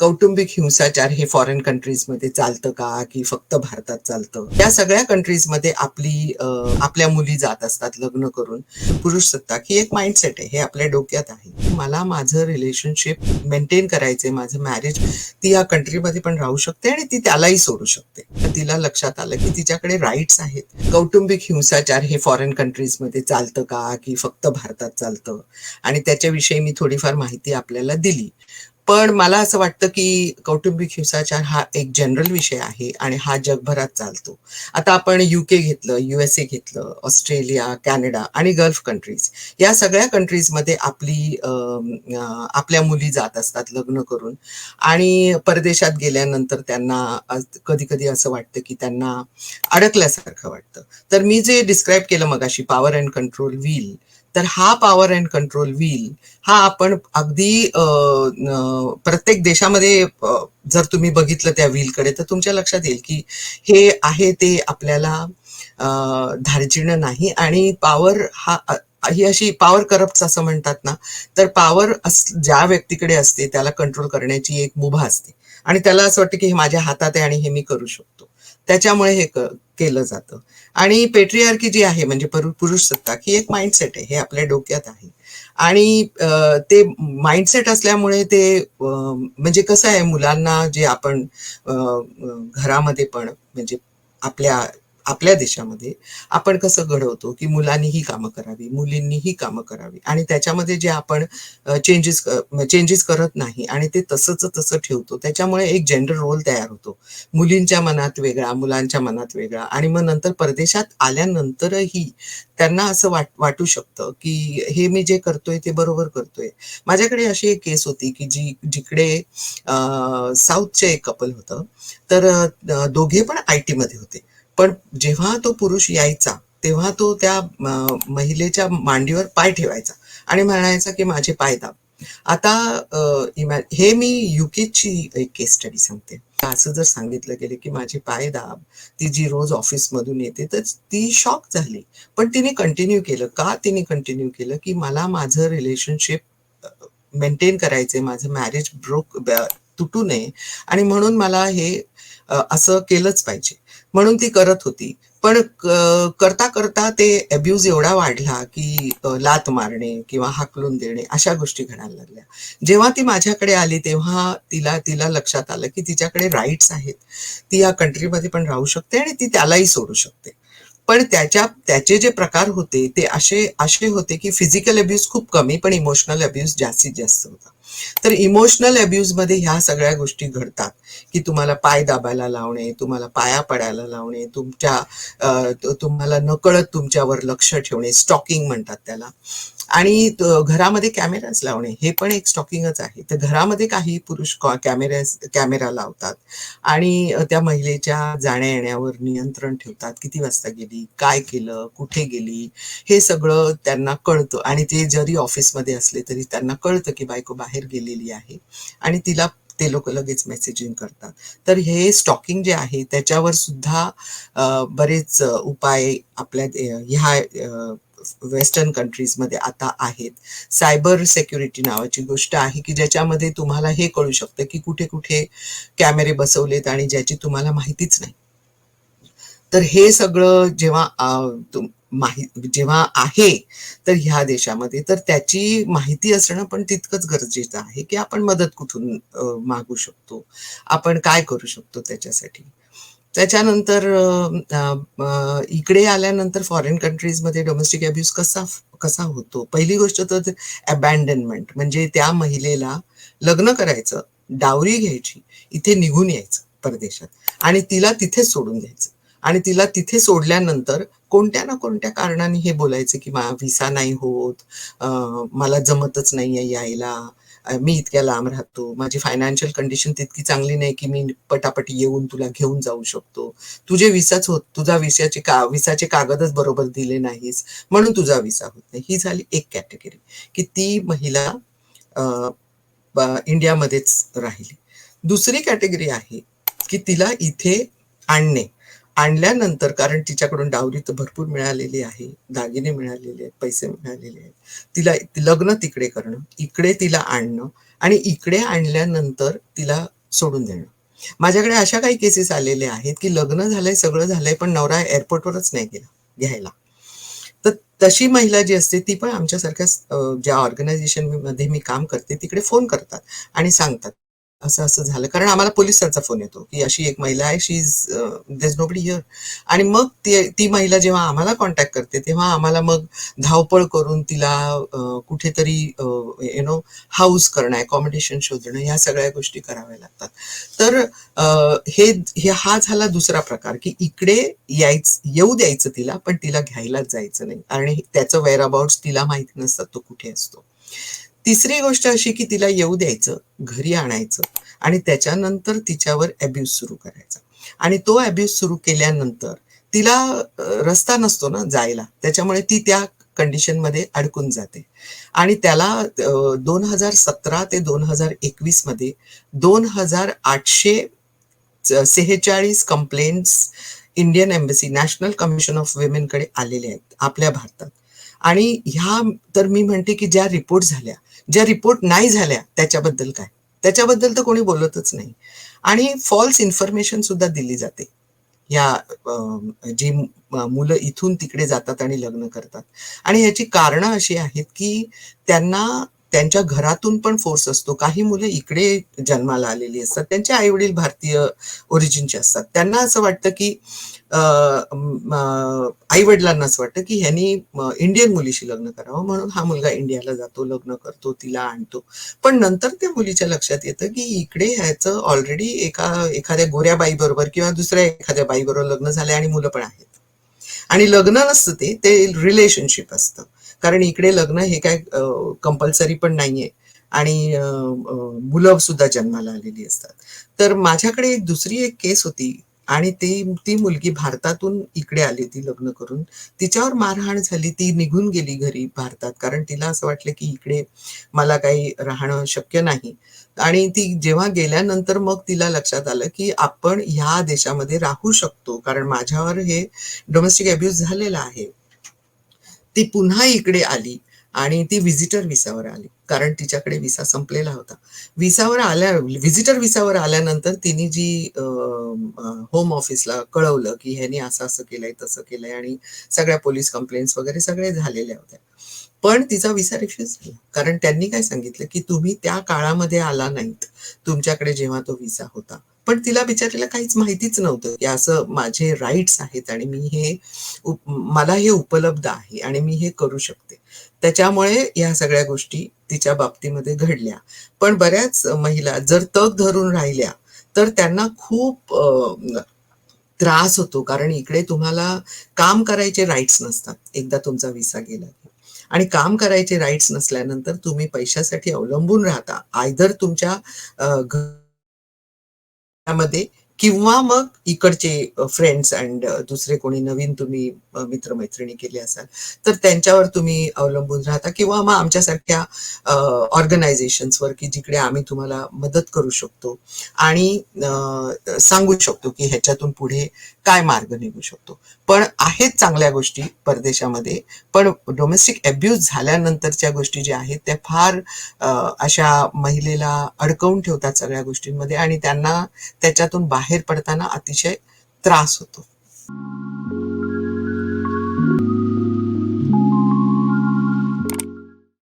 कौटुंबिक हिंसाचार हे फॉरेन कंट्रीजमध्ये चालतं का? की फक्त भारतात चालतं? या सगळ्या कंट्रीजमध्ये आपली आपल्या मुली जात असतात लग्न करून. पुरुष सत्ताक ही एक माइंडसेट आहे. हे आपल्या डोक्यात आहे. मला माझं रिलेशनशिप मेंटेन करायचंय. माझं मॅरेज ती या कंट्रीमध्ये पण राहू शकते आणि ती त्यालाही सोडू शकते. तिला लक्षात आलं की तिच्याकडे राईट्स आहेत. कौटुंबिक हिंसाचार हे फॉरेन कंट्रीजमध्ये चालतं का? की फक्त भारतात चालतं. आणि त्याच्याविषयी मी थोडीफार माहिती आपल्याला दिली. पण मला असं वाटतं की कौटुंबिक हिंसाचार हा एक जनरल विषय आहे आणि हा जगभरात चालतो. आता आपण युके घेतलं युएसए घेतलं ऑस्ट्रेलिया कॅनडा आणि गल्फ कंट्रीज या सगळ्या कंट्रीजमध्ये आपली आपल्या मुली जात असतात लग्न करून. आणि परदेशात गेल्यानंतर त्यांना कधी कधी असं वाटतं की त्यांना अडकल्यासारखं वाटतं. तर मी जे डिस्क्राईब केलं मगाशी पॉवर अँड कंट्रोल व्हील तर हा पॉवर अँड कंट्रोल व्हील हा आपण अगदी अ, प्रत्येक देशामध्ये जर तुम्ही बघितलं त्या व्हीलकडे तर तुमच्या लक्षात येईल की हे आहे ते आपल्याला धार्जिणं नाही आणि पॉवर हा ही अशी पॉवर करप्ट असं म्हणतात ना तर पॉवर ज्या व्यक्तीकडे असते त्याला कंट्रोल करण्याची एक मुभा असते. आणि त्याला असं वाटतं की हे माझ्या हातात आहे आणि हे मी करू शकतो. त्याच्यामुळे हे केलं जातं. आणि पेट्रियार्की जी आहे म्हणजे पुरुष सत्ताक ही एक माइंडसेट आहे हे आपल्या डोक्यात आहे. आणि ते माइंडसेट असल्यामुळे ते म्हणजे कसं आहे मुलांना जे आपण घरामध्ये पण म्हणजे आपल्या आपल्या देशामध्ये आपण कसं घडवतो की मुलांनी ही कामं करावी मुलींनी ही कामं करावी आणि त्याच्यामध्ये जे आपण चेंजेस चेंजेस करत नाही आणि ते तसंच तसं ठेवतो त्याच्यामुळे एक जेंडर रोल तयार होतो. मुलींच्या मनात वेगळा मुलांच्या मनात वेगळा आणि मग नंतर परदेशात आल्यानंतरही त्यांना असं वाट वाटू शकतं की हे मी जे करतोय ते बरोबर करतोय. माझ्याकडे अशी एक केस होती की जी जिकडे साऊथचे एक कपल होतं. तर दोघे पण आय टी मध्ये होते. पण जेव्हा तो पुरुष यायचा तेव्हा तो त्या महिलेच्या मांडीवर पाय ठेवायचा आणि म्हणायचा की माझे पाय दाब. आता इमॅ- हे मी युकेची एक केस स्टडी सांगते. असं जर सांगितलं गेलं की माझे पाय दाब ती जी रोज ऑफिसमधून येते तर ती शॉक झाली. पण तिने कंटिन्यू केलं. का तिने कंटिन्यू केलं? की मला माझं रिलेशनशिप मेंटेन करायचंय. माझं मॅरेज ब्रोक तुटू नये. आणि म्हणून मला हे असं केलंच पाहिजे. म्हणून ती करत होती. पण करता करता ते अब्यूज एवढा वाढला की लात मारणे किंवा हाकलून देणे अशा गोष्टी घडायला लागल्या. जेव्हा ती माझ्याकडे आली तेव्हा तिला तिला लक्षात आलं की तिच्याकडे राईट्स आहेत. ती या कंट्रीमध्ये पण राहू शकते आणि ती त्यालाही सोडू शकते. पण त्याच्या त्याचे जे प्रकार होते ते असे असे होते की फिजिकल अब्यूज खूप कमी पण इमोशनल अब्यूज जास्तीत जास्त होता. तर इमोशनल अब्यूजमध्ये ह्या सगळ्या गोष्टी घडतात की तुम्हाला पाय दाबायला लावणे तुम्हाला पाया पडायला लावणे तुमच्या तुम्हाला नकळत तुमच्यावर लक्ष ठेवणे स्टॉकिंग म्हणतात त्याला. आणि घरामध्ये कॅमेराज लावणे हे पण एक स्टॉकिंगच आहे. तर घरामध्ये काही पुरुष कॅमेरा कॅमेरा लावतात आणि त्या महिलेच्या जाण्या येण्यावर नियंत्रण ठेवतात. किती वाजता गेली काय केलं कुठे गेली हे सगळं त्यांना कळतं. आणि ते जरी ऑफिसमध्ये असले तरी त्यांना कळतं की बायको बाहेर गेलेली आहे आणि तिला ते लोक लगेच मेसेजिंग करतात. तर हे स्टॉकिंग जे आहे त्याच्यावर सुद्धा बरेच उपाय आपल्या ह्या वेस्टर्न कंट्रीजमध्ये आता आहेत. सायबर सेक्युरिटी नावाची गोष्ट आहे की ज्याच्यामध्ये तुम्हाला हे कळू शकतं की कुठे कुठे कॅमेरे बसवलेत आणि ज्याची तुम्हाला माहितीच नाही. तर हे सगळं जेव्हा माहि जेव्हा आहे तर ह्या देशामध्ये तर त्याची माहिती असणं पण तितकंच गरजेचं आहे की आपण मदत कुठून मागू शकतो. आपण काय करू शकतो त्याच्यासाठी? त्याच्यानंतर इकडे आल्यानंतर फॉरेन कंट्रीजमध्ये डोमेस्टिक अब्यूज कसा कसा होतो? पहिली गोष्ट तर अबॅन्डनमेंट म्हणजे त्या महिलेला लग्न करायचं डावरी घ्यायची इथे निघून यायचं परदेशात. आणि तिला तिथे सोडून द्यायचं. आणि तिला तिथे सोडल्यानंतर कोणत्या ना कोणत्या कारणाने हे बोलायचं की मा व्हिसा नाही होत मला जमतच नाहीये यायला. मी इतक्या लांब राहतो. माझी फायनान्शियल कंडिशन तितकी चांगली नाही की मी पटापट येऊन तुला घेऊन जाऊ शकतो. तुझे विसाच होत तुझा विसाचे का विसाचे कागदच बरोबर दिले नाहीस. म्हणून तुझा विसा होत नाही. ही झाली एक कॅटेगरी की ती महिला इंडियामध्येच राहिली. दुसरी कॅटेगरी आहे की तिला इथे आणणे. आणल्यानंतर कारण तिच्याकडून डावरी तर भरपूर मिळालेली आहे दागिने मिळालेले आहेत पैसे मिळालेले आहेत. तिला लग्न तिकडे करणं इकडे तिला आणणं आणि इकडे आणल्यानंतर तिला सोडून देणं. माझ्याकडे अशा काही केसेस आलेले आहेत की लग्न झालंय सगळं झालंय पण नवरा एअरपोर्टवरच नाही गेला घ्यायला. तर तशी महिला जी असते ती पण आमच्यासारख्या ज्या ऑर्गनायझेशनमध्ये मी काम करते तिकडे फोन करतात आणि सांगतात. असं असं झालं. कारण आम्हाला पोलिसांचा फोन येतो की अशी एक महिला आहे she is there's nobody here आणि मग ती ती महिला जेव्हा आम्हाला कॉन्टॅक्ट करते तेव्हा आम्हाला मग धावपळ करून तिला कुठेतरी यु नो हाऊस करणं अकॉमोडेशन शोधणं ह्या सगळ्या गोष्टी कराव्या लागतात. तर हे हे हा झाला दुसरा प्रकार की इकडे यायचं येऊ द्यायचं तिला पण तिला घ्यायलाच जायचं नाही. आणि त्याचं वेअर अबाउट तिला माहिती नसतात तो कुठे असतो. तिसरी गोष्ट अशी की तिला येऊ द्यायचं घरी आणायचं आणि त्याच्यानंतर तिच्यावर अब्यूज सुरू करायचा. आणि तो अब्यूज सुरू केल्यानंतर तिला रस्ता नसतो ना जायला. त्याच्यामुळे ती त्या कंडिशनमध्ये अडकून जाते. आणि त्याला दोन हजार सतरा ते दोन हजार एकवीसमध्ये दोन हजार आठशे सेहेचाळीस complaints Indian embassy national commission of वुमेनकडे आलेले आहेत आपल्या भारतात. आणि ह्या तर मी म्हणते की ज्या रिपोर्ट झाल्या ज्या रिपोर्ट नाही झाल्या त्याच्याबद्दल काय? त्याच्याबद्दल तर कोणी बोलतच नाही. आणि फॉल्स इन्फॉर्मेशन सुद्धा दिली जाते. या जी मुलं इथून तिकडे जातात आणि लग्न करतात. आणि ह्याची कारणं अशी आहेत की त्यांना त्यांच्या घरातून पण फोर्स असतो. काही मुलं इकडे जन्माला आलेली असतात. त्यांचे आई वडील भारतीय ओरिजिनचे असतात. त्यांना असं वाटतं की आई वडिलांना असं वाटतं की ह्यांनी इंडियन मुलीशी लग्न करावं म्हणून हा मुलगा इंडियाला जातो लग्न करतो तिला आणतो. पण नंतर त्या मुलीच्या लक्षात येतं की इकडे ह्याचं ऑलरेडी एका एखाद्या गोऱ्या बाई बरोबर किंवा दुसऱ्या एखाद्या बाई बरोबर लग्न झालंय आणि मुलं पण आहेत. आणि लग्न नसतं ते ते रिलेशनशिप असतं. कारण इकडे लग्न हे काय कंपल्सरी पण नाहीये. आणि मुलं सुद्धा जन्माला आलेली असतात. तर माझ्याकडे एक दुसरी एक केस होती आणि ती ती मुलगी भारतातून इकडे आली ती लग्न करून. तिच्यावर मारहाण झाली. ती निघून गेली घरी भारतात कारण तिला असं वाटलं की इकडे मला काही राहणं शक्य नाही. आणि ती जेव्हा गेल्यानंतर मग तिला लक्षात आलं की आपण ह्या देशामध्ये राहू शकतो. कारण माझ्यावर हे डोमेस्टिक अब्यूज झालेला आहे. ती पुन्हा इकडे आली आणि ती व्हिजिटर विसावर आली. कारण तिच्याकडे विसा संपलेला होता. विसावर आल्या व्हिजिटर विसावर आल्यानंतर तिने जी होम ऑफिसला कळवलं की ह्यानी असं असं केलंय तसं केलंय आणि सगळ्या पोलीस कंप्लेंट्स वगैरे सगळे झालेल्या होत्या. पण तिचा विसा रिफ्यूज झाला कारण त्यांनी काय सांगितलं की तुम्ही त्या काळामध्ये आला नाहीत. तुमच्याकडे जेव्हा तो विसा होता. पण तिला बिचारीला काहीच माहितीच नव्हतं की असं माझे राईट्स आहेत आणि मी हे उप- मला हे उपलब्ध आहे आणि मी हे करू शकते. त्याच्यामुळे या सगळ्या गोष्टी तिच्या बाबतीमध्ये घडल्या. पण बऱ्याच महिला जर तग धरून राहिल्या तर त्यांना खूप त्रास होतो. कारण इकडे तुम्हाला काम करायचे राईट्स नसतात. एकदा तुमचा विसा गेला आणि काम करायचे राईट्स नसल्यानंतर तुम्ही पैशासाठी अवलंबून राहता. आयदर तुमच्या मध्ये घरामध्ये किंवा मग इकडचे फ्रेंड्स अँड दुसरे कोणी नवीन तुम्ही मित्रमैत्रिणी केले असाल तर त्यांच्यावर तुम्ही अवलंबून राहता किंवा मग आमच्यासारख्या ऑर्गनायझेशन्सवर की जिकडे आम्ही तुम्हाला मदत करू शकतो आणि सांगू शकतो की ह्याच्यातून पुढे काय मार्ग निघू शकतो. पण आहेत चांगल्या गोष्टी परदेशामध्ये पण डोमेस्टिक अब्यूज झाल्यानंतरच्या गोष्टी ज्या आहेत त्या फार अशा महिलेला अडकवून ठेवतात सगळ्या गोष्टींमध्ये आणि त्यांना त्याच्यातून बाहेर बाहेर पडताना अतिशय त्रास होतो.